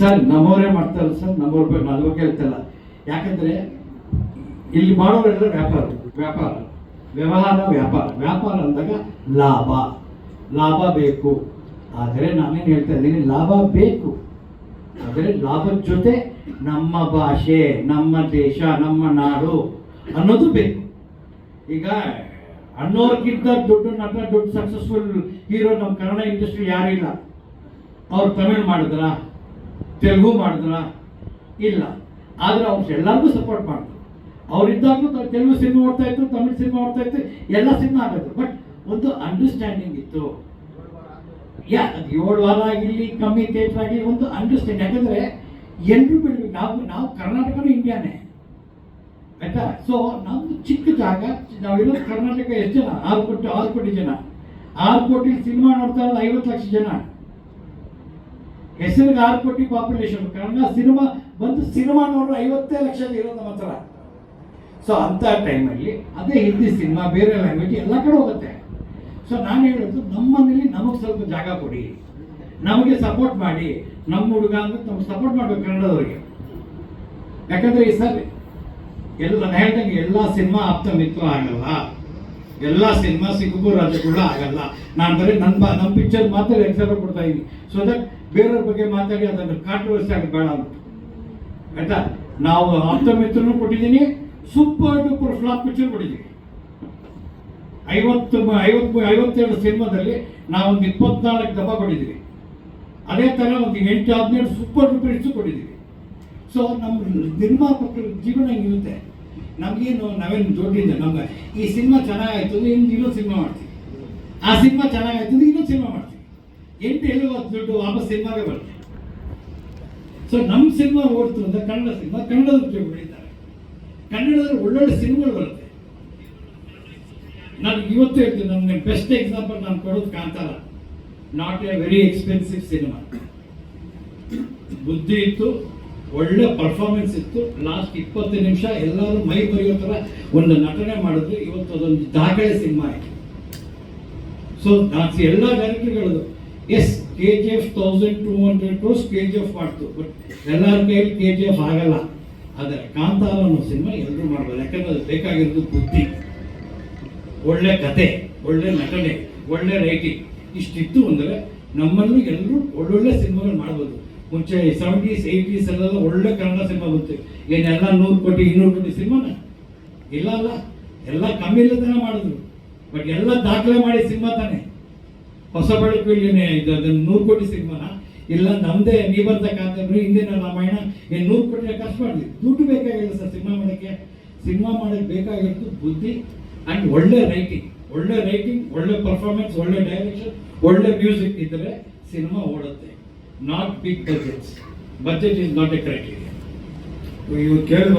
Sir, ನಮ್ಮವರೇ ಮಾಡ್ತಾರಲ್ಲ sir, ನಮ್ಮವ್ರ ಬಗ್ಗೆ ಬಗ್ಗೆ ಹೇಳ್ತಲ್ಲ ಯಾಕಂದ್ರೆ ಇಲ್ಲಿ ಮಾಡೋರೆಲ್ಲ ವ್ಯಾಪಾರ ವ್ಯಾಪಾರ. ವ್ಯವಹಾರ, ವ್ಯಾಪಾರ. ವ್ಯಾಪಾರ ಅಂದಾಗ ಲಾಭ. ಲಾಭ ಬೇಕು. ಆದರೆ ನಾನೇನು ಹೇಳ್ತಾ ಇದ್ದೀನಿ, ಲಾಭ ಬೇಕು. ಆದರೆ ಲಾಭದ ಜೊತೆ ನಮ್ಮ ಭಾಷೆ, ನಮ್ಮ ದೇಶ, ನಮ್ಮ ನಾಡು ಅನ್ನೋದು ಬೇಕು. ಈಗ ಅನ್ನೋರ್ಗಿಂತ ದೊಡ್ಡ, ನಟ ದೊಡ್ಡ ಸಕ್ಸಸ್ಫುಲ್ ಹೀರೋ ನಮ್ಮ ಕನ್ನಡ ಇಂಡಸ್ಟ್ರಿ ಯಾರಿಲ್ಲ ಅವ್ರು ತಮಿಳು ಮಾಡಿದ್ರ? ತೆಲುಗು ಮಾಡಿದ್ರ ಇಲ್ಲ. ಆದ್ರೆ ಅವ್ರು ಎಲ್ಲರಿಗೂ ಸಪೋರ್ಟ್ ಮಾಡಿದ್ರು. ಅವರಿದ್ದಾಗಲೂ ತೆಲುಗು ಸಿನಿಮಾ ಓಡ್ತಾ ಇತ್ತು, ತಮಿಳು ಸಿನಿಮಾ ಓಡ್ತಾ ಇತ್ತು, ಎಲ್ಲ ಸಿನಿಮಾ ಆಗಬೇಕು ಬಟ್ ಒಂದು ಅಂಡರ್ಸ್ಟ್ಯಾಂಡಿಂಗ್ ಇತ್ತು. ಯಾ, ಅದು ಏಳು ವಾರ ಆಗಿರಲಿ, ಕಮ್ಮಿ ಥಿಯೇಟರ್ ಆಗಲಿ ಒಂದು ಅಂಡರ್ಸ್ಟ್ಯಾಂಡ್ ಯಾಕಂದ್ರೆ ಎಲ್ಲರೂ ಬಿಡಬೇಕು. ನಾವು ನಾವು ಕರ್ನಾಟಕನೂ ಇಂಡಿಯಾನೇ ಆಯ್ತಾ? ಸೊ ನಮ್ಮದು ಚಿಕ್ಕ ಜಾಗ ನಾವಿರೋದು ಕರ್ನಾಟಕ ಎಷ್ಟು ಜನ? ಆರು ಕೋಟಿ ಆರು ಕೋಟಿ ಜನ. ಆರು ಕೋಟಿ ಸಿನಿಮಾ ನೋಡ್ತಾ ಇರೋದು ಐವತ್ತು ಲಕ್ಷ ಜನ. ಹೆಸರಿಗೆ ಆರು ಕೋಟಿ ಪಾಪ್ಯುಲೇಷನ್ ಕನ್ನಡ ಸಿನಿಮಾ ಬಂದು ಸಿನಿಮಾ ನೋಡ್ರೆ ಐವತ್ತೇ ಲಕ್ಷ ಇರೋದು ನಮ್ಮ ಹತ್ರ ಸೊ ಅಂಥ ಟೈಮಲ್ಲಿ ಅದೇ ಹಿಂದಿ ಸಿನಿಮಾ, ಬೇರೆ ಲ್ಯಾಂಗ್ವೇಜ್ ಎಲ್ಲ ಕಡೆ ಹೋಗುತ್ತೆ. ಸೊ ನಾನು ಹೇಳೋದು ನಮ್ಮನೇಲಿ ನಮಗೆ ಸ್ವಲ್ಪ ಜಾಗ ಕೊಡಿ. ನಮಗೆ ಸಪೋರ್ಟ್ ಮಾಡಿ. ನಮ್ಮ ಹುಡುಗ ಅಂದ್ರೆ ನಮ್ಗೆ ಸಪೋರ್ಟ್ ಮಾಡಬೇಕು ಕನ್ನಡದವ್ರಿಗೆ. ಯಾಕಂದ್ರೆ ಈ ಸರ್ ಎಲ್ಲ ಹೇಳ್ದಂಗೆ ಎಲ್ಲ ಸಿನಿಮಾ ಆಪ್ತ ಮಿತ್ರ ಆಗಲ್ಲ. ಎಲ್ಲ ಸಿನಿಮಾ ಸಿಕ್ಕಬೋರಾಜ ಕೂಡ ಆಗಲ್ಲ. ನಾನು ಬರೀ ನನ್ನ ನಮ್ಮ ಪಿಕ್ಚರ್ ಮಾತ್ರ ಎಕ್ಸಾಂಪಲ್ ಕೊಡ್ತಾ ಇದ್ದೀನಿ ಸೊ ದಟ್ ಬೇರೆಯವ್ರ ಬಗ್ಗೆ ಮಾತಾಡಿ ಅದನ್ನು ಕಾಂಟ್ರವರ್ಸಿ ಆಗಿ ಬೇಡ ಅಂತ. ಆಯ್ತಾ? ನಾವು ಆಪ್ತ ಮಿತ್ರನು ಕೊಟ್ಟಿದ್ದೀನಿ ಸೂಪರ್ ಡೂಪರ್ ಫ್ಲಾಪ್ ಪಿಕ್ಚರ್ ಕೊಟ್ಟಿದ್ದೀವಿ ಐವತ್ತು ಐವತ್ತು ಐವತ್ತೆರಡು ಸಿನಿಮಾದಲ್ಲಿ ನಾವೊಂದು ಇಪ್ಪತ್ನಾಲ್ಕು ದಬ್ಬ ಕೊಟ್ಟಿದ್ದೀವಿ. ಅದೇ ಥರ ಒಂದು ಎಂಟು ಹದಿನೆಂಟು ಸೂಪರ್ ಡೂಪರ್ ಹಿಟ್ಸು ಕೊಟ್ಟಿದ್ದೀವಿ. ಸೊ ನಮ್ಮ ನಿರ್ಮಾಪಕರ ಜೀವನ ಹಿಂಗಿರುತ್ತೆ. ನಮಗೇನು ನಾವೇನು ದೊಡ್ಡಿದ್ದೆ ನಮ್ಗೆ. ಈ ಸಿನಿಮಾ ಚೆನ್ನಾಗಾಯ್ತು ಇನ್ನು ಇನ್ನೊಂದು ಸಿನಿಮಾ ಮಾಡ್ತೀವಿ. ಆ ಸಿನಿಮಾ ಚೆನ್ನಾಗಾಯ್ತು ಇನ್ನೊಂದು ಸಿನಿಮಾ ಮಾಡ್ತೀವಿ. ಎಂಟು ಹೇಳುವ ದುಡ್ಡು ವಾಪಸ್ ಸಿನಿಮಾಗೆ ಬರುತ್ತೆ. ಸೊ ನಮ್ಮ ಸಿನಿಮಾ ಓಡ್ತು ಅಂದ್ರೆ ಕನ್ನಡ ಸಿನಿಮಾ ಕನ್ನಡದ ಬೆಳೀತಾರೆ ಕನ್ನಡದಲ್ಲಿ ಒಳ್ಳೊಳ್ಳೆ ಸಿನಿಮಾಗಳು ಬರುತ್ತೆ. ನಾನು ಇವತ್ತು ಹೇಳ್ತೀನಿ ನನಗೆ ಬೆಸ್ಟ್ ಎಕ್ಸಾಂಪಲ್ ನಾನು ಕೊಡೋದು Kantara. Not a very expensive cinema ಬುದ್ಧಿ ಇತ್ತು ಒಳ್ಳೆ ಪರ್ಫಾರ್ಮೆನ್ಸ್ ಇತ್ತು. ಲಾಸ್ಟ್ ಇಪ್ಪತ್ತು ನಿಮಿಷ ಎಲ್ಲರೂ ಮೈ ಬರೆಯೋ ಥರ ಒಂದು ನಟನೆ ಮಾಡಿದ್ರು. ಇವತ್ತು ಅದೊಂದು ದಾಖಲೆ ಸಿನಿಮಾ ಆಯಿತು ಸೊ ನಾನು ಎಲ್ಲ ಡೈರೆಕ್ಟರ್ಗಳದು yes K G F thousand two hundred crores K G F ಮಾಡ್ತು. ಬಟ್ ಎಲ್ಲರ ಕೈಯಲ್ಲಿ ಕೆ ಜಿ ಎಫ್ ಆಗಲ್ಲ. ಆದರೆ ಕಾಂತಾರ ಅನ್ನೋ ಸಿನಿಮಾ ಎಲ್ಲರೂ ಮಾಡ್ಬೋದು. ಯಾಕಂದ್ರೆ ಅದು ಬೇಕಾಗಿರೋದು ಬುದ್ಧಿ. ಒಳ್ಳೆ ಕತೆ, ಒಳ್ಳೆ ನಟನೆ, ಒಳ್ಳೆ ರೈಟಿಂಗ್ ಇಷ್ಟಿತ್ತು ಅಂದರೆ ನಮ್ಮಲ್ಲೂ ಎಲ್ಲರೂ ಒಳ್ಳೊಳ್ಳೆ ಸಿನಿಮಾಗಳು ಮಾಡ್ಬೋದು. ಮುಂಚೆ ಸೆವೆಂಟೀಸ್ ಏಯ್ಟೀಸ್ ಎಲ್ಲ ಒಳ್ಳೆ ಕನ್ನಡ ಸಿನಿಮಾ ಬಂತು. ಏನೆಲ್ಲ ನೂರು ಕೋಟಿ, ಇನ್ನೂರು ಕೋಟಿ ಸಿನಿಮಾನ? ಇಲ್ಲ ಅಲ್ಲ. ಎಲ್ಲ ಕಮ್ಮಿ ಇಲ್ಲದನ್ನ ಮಾಡಿದ್ರು. ಬಟ್ ಎಲ್ಲ ದಾಖಲೆ ಮಾಡಿ ಸಿನಿಮಾ ತಾನೆ. ಹೊಸ ಬೆಳಕಿನ ಇದು ನೂರು ಕೋಟಿ ಸಿನಿಮಾನ? ಇಲ್ಲ, ನಮ್ದೇ ನೀವಂತ ಕಾಂತಂದ್ರೆ ಹಿಂದಿನ ರಾಮಾಯಣ, ಏನು ನೂರು ಕೋಟಿ ಖರ್ಚು ಮಾಡಿದ್ವಿ. ದುಡ್ಡು ಬೇಕಾಗಿಲ್ಲ ಸರ್ ಸಿನಿಮಾ ಮಾಡೋಕ್ಕೆ. ಸಿನಿಮಾ ಮಾಡೋಕ್ಕೆ ಬೇಕಾಗಿತ್ತು ಬುದ್ಧಿ ಆ್ಯಂಡ್ ಒಳ್ಳೆ ರೈಟಿಂಗ್ ಒಳ್ಳೆ ರೈಟಿಂಗ್ ಒಳ್ಳೆ ಪರ್ಫಾರ್ಮೆನ್ಸ್ ಒಳ್ಳೆ ಡೈರೆಕ್ಷನ್ ಒಳ್ಳೆ ಮ್ಯೂಸಿಕ್ ಇದ್ದರೆ ಸಿನಿಮಾ ಓಡುತ್ತೆ. not big budgets. Budget is not a criteria. You care about